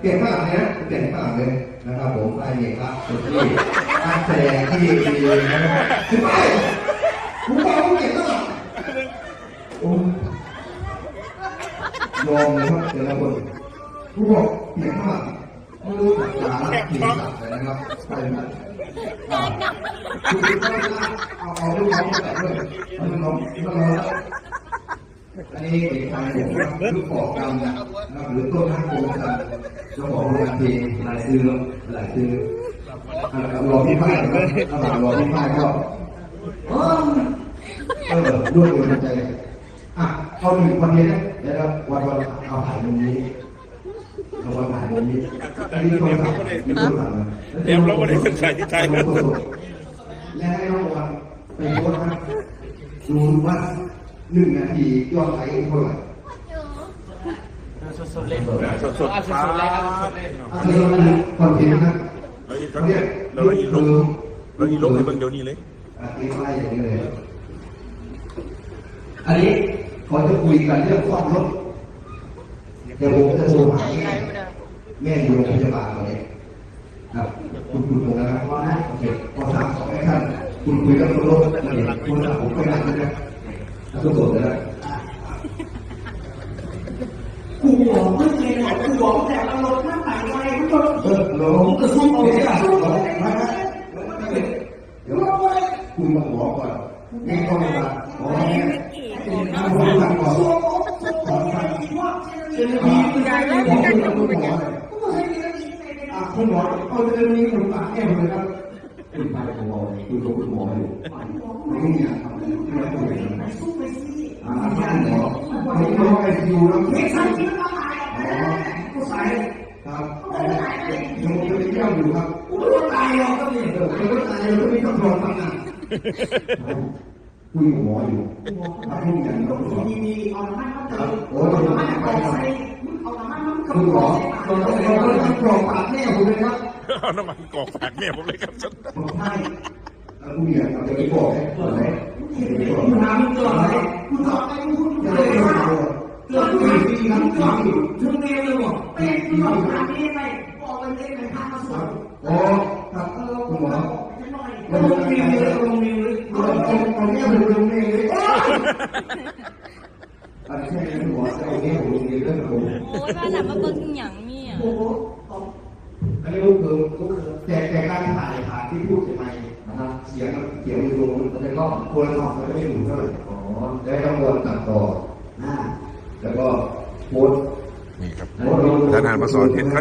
เก่งข้างหลังเลยนะเก่งข้างหลังเลยนะครับผมไอ้เด็กครับสุดที่นักแสดงที่ดีนะครับคือไปผมบอกว่าเก่งข้างหลังโอ้ยอมเลยครับแต่ละคนผู้บอกเก่งข้างหลังไม่รู้จักสาระเก่งสัตว์เลยนะครับไปนะเอาเอาลูกน้องมาแต่ด้วยเอาลูกน้องมาลองแล้ว อันนี้เด็กชายผมครับลูกบอกกรรมนะครับหรือต้นทักโกงครับเจ้าของโรงงานเพลงหลายซื้อหลายซื้ออ่ารอพี่พ่ายนะครับระหว่างรอพี่พ่ายก็เออเออร่วมมือใจอะเอาหนึ่งวันนี้นะเดี๋ยวเราวันวันเอาผ่านตรงนี้เอาวันผ่านตรงนี้อันนี้โทรศัพท์ไม่โทรศัพท์นะเตรียมแล้ววันนี้เป็นใครที่ใจนะและให้น้องวันไปโพสต์นะดูว่า หนึ่งนาทียอดไลค์เท่าไหร่สดๆเลยครับอันนี้มันคอนเทนต์นะเราอีกเราเนี่ยเราอีกลงเราอีกลงในเบื้องเดียวนี้เลยอันนี้ไล่อย่างนี้เลยอันนี้เขาจะคุยกันเรื่องความรถเดี๋ยวผมจะโทรหาแม่แม่อยู่โรงพยาบาลตอนนี้ครับคุณคุณตรงนั้นนะว่าโอเคพอถามสองท่านคุณคุยเรื่องรถนั่นเองคุณถามผมก็ได้นะทุ กคนเลยนะกูบอกไม่เลยหรอกกูบอกแต่เราลดน้ำหนักอะไรกูลดเออเราจะสู้เอาเนี่ยเราไม่ได้เดี๋ยวคุณมาบอกก่อนนี่ก็ไม่ได้ขอแม่คุณทำก่อนขอทำเจ้าหน้าที่คุณได้บอกคุณกับคุณหมออะคุณหมอเอาเรื่องนี้คุณปากแก้มเลยครับคุณไปคุณหมอคุณกับคุณหมออยู่ไม่มีอะไรทำไม่ต้องไปทำ สู้ไปสิอ่าท่านหมอไม่ต้องไอซียูแล้วไม่ใช่ที่มาตายกูใส่ครับยังไม่ได้เที่ยวอยู่ครับกูไม่ตายหรอกก็มีเออไม่ได้ตายเราไม่ต้องรอทำงานคุยกับหมออยู่ทำทุกอย่างต้มีมีเอาน้ำมันเข้าเติมเอาน้ำมันเข้าใส่เอาน้ำมันเข้าคุณหมอเราต้องเราต้องกรอกปากแม่ผมเลยครับเอาน้ำมันกรอกปากเนี่ยผมเลยครับผมให้ แล้วคุณเนี่ยเราจะไปบอกให้ตัวไหนกูทำตัวอะไรกูทำไอ้กูจะเกิได้ดไม่มาเอาเกิดมาที่ทำตัวถึงเมย์เลยบอกเป็นกูทำงานนี้ไปบอกเลยเลยไปทำมาส่งอ๋อครับคุณหมอลงมีเลยลงมีเลยเราต้องเอาแม่ผมลงเองเลยอันนี้คุณหมอจะเอาแม่ผมลงเองเรื่องผมโอ้ยว่าแต่ว่าเบิ่งหยังมีอะโอ้โหอันนี้ก็คือแต่แต่การถ่ายถ่ายที่พูดใช่ไหมนะครับ เสียงเสียงมันลงมันจะก็ควรออกมันไม่ถูกเท่าไหร่อ๋อได้ทั้งวนตัดต่ออ่าแล้วก็โพสต์นี่ครับโพสต์ลงทหารมาสอนเห็น